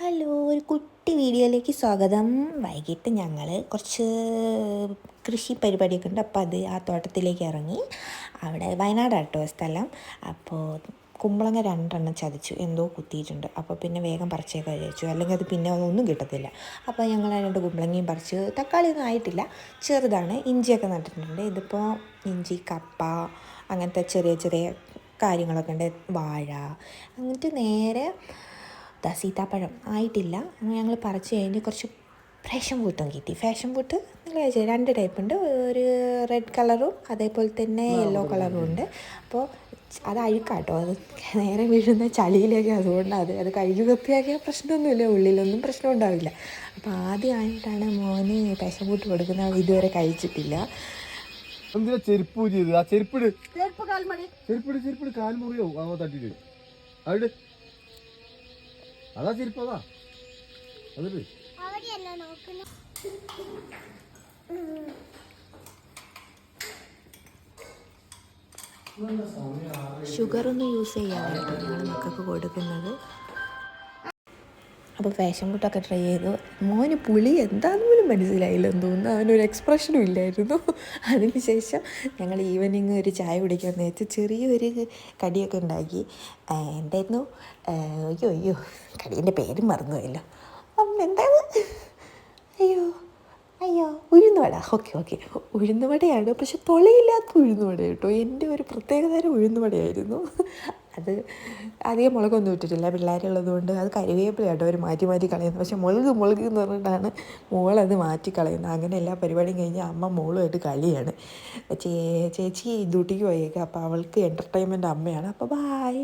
Hello ഒരു കുട്ടി വീഡിയോയിലേക്ക് സ്വാഗതം. വൈകിട്ട് ഞങ്ങൾ കുറച്ച് കൃഷി പരിപാടിയൊക്കെ ഉണ്ട്. അപ്പോൾ അത് ആ തോട്ടത്തിലേക്ക് ഇറങ്ങി. അവിടെ വയനാട് ആട്ടോ സ്ഥലം. അപ്പോൾ കുമ്പളങ്ങ രണ്ടെണ്ണം ചതിച്ചു. എന്തോ കുത്തിയിട്ടുണ്ട്. അപ്പോൾ പിന്നെ വേഗം പറിച്ചേക്കാൻ വിചാരിച്ചു. അല്ലെങ്കിൽ അത് പിന്നെ ഒന്നും കിട്ടത്തില്ല. അപ്പോൾ ഞങ്ങൾ രണ്ട് കുമ്പളങ്ങയും പറിച്ച് തക്കാളിയൊന്നും ആയിട്ടില്ല. ചെറുതാണ്. ഇഞ്ചിയൊക്കെ നട്ടിട്ടുണ്ട്. ഇതിപ്പോൾ ഇഞ്ചി കപ്പ അങ്ങനത്തെ ചെറിയ ചെറിയ കാര്യങ്ങളൊക്കെ ഉണ്ട്. വാഴ. എന്നിട്ട് നേരെ ദാ സീതാപ്പഴം ആയിട്ടില്ല. അങ്ങനെ ഞങ്ങൾ പറിച്ച് കഴിഞ്ഞ് കുറച്ച് ഫാഷൻ ഫ്രൂട്ടും കിട്ടി. ഫാഷൻ ഫ്രൂട്ട് നിങ്ങൾ രണ്ട് ടൈപ്പ് ഉണ്ട്. ഒരു റെഡ് കളറും അതേപോലെ തന്നെ യെല്ലോ കളറും ഉണ്ട്. അപ്പോൾ അത് അഴുക്കാട്ടോ. അത് നേരെ വീഴുന്ന ചളിയിലേക്ക് അതുകൊണ്ട് അത് അത് കഴുകി വൃത്തിയാക്കിയാൽ പ്രശ്നമൊന്നുമില്ല. ഉള്ളിലൊന്നും പ്രശ്നം ഉണ്ടാവില്ല. അപ്പോൾ ആദ്യമായിട്ടാണ് മോന് ഫാഷൻ പൂട്ട് കൊടുക്കുന്നത് ഇതുവരെ കഴിച്ചിട്ടില്ല. എന്തിനാ ചെരുപ്പ് ചെയ്ത് ആ ചെരുപ്പിട്. ചെരുപ്പ് ചെരുപ്പിട് ചെരുപ്പിട്. കാൽ മുറിയോ ആ തട്ടിട്ട്. അവിടെ അതാ തിരുപ്പതാ അതൊരു ഷുഗറൊന്നും യൂസ് ചെയ്യാതെ ഞങ്ങൾ മക്കൾക്ക് കൊടുക്കുന്നത് അപ്പോൾ ഫാഷൻ കൂട്ടൊക്കെ ട്രൈ ചെയ്തു. മോന് പുളി എന്താന്ന് പോലും മനസ്സിലായില്ലെന്ന് തോന്നുന്നു. അവനൊരു എക്സ്പ്രഷനും ഇല്ലായിരുന്നു. അതിനുശേഷം ഞങ്ങൾ ഈവനിങ് ഒരു ചായ കുടിക്കാൻ നേരത്തെ ചെറിയൊരു കടിയൊക്കെ ഉണ്ടാക്കി. എന്തായിരുന്നു? അയ്യോ അയ്യോ കടീന്റെ പേരും മറന്നുപോയല്ലോ. അപ്പം എന്താണ്? അയ്യോ അയ്യോ ഉഴുന്നുവട. Okay okay. ഉഴുന്നുവടയാണ്. പക്ഷെ തുളയില്ലാത്ത ഉഴുന്നുവട കേട്ടോ. എന്റെ ഒരു പ്രത്യേകതരം ഉഴുന്നുവടയായിരുന്നു. അത് അധികം മുളകൊന്നും ഇട്ടിട്ടില്ല. പിള്ളേരുള്ളത് കൊണ്ട് അത് കരുവേപ്പില കേട്ടോ അവർ മാറ്റി മാറ്റി കളയുന്നത്. പക്ഷേ മുളക് മുളക് എന്ന് പറഞ്ഞിട്ടാണ് മോളത് മാറ്റി കളയുന്നത്. അങ്ങനെ എല്ലാ പരിപാടിയും കഴിഞ്ഞ് അമ്മ മോളുമായിട്ട് കളിയാണ്. ചേച്ചി ഡ്യൂട്ടിക്ക് പോയേക്കാം. അപ്പോൾ അവൾക്ക് എന്റർടൈൻമെന്റ് അമ്മയാണ്. അപ്പോൾ ബായ്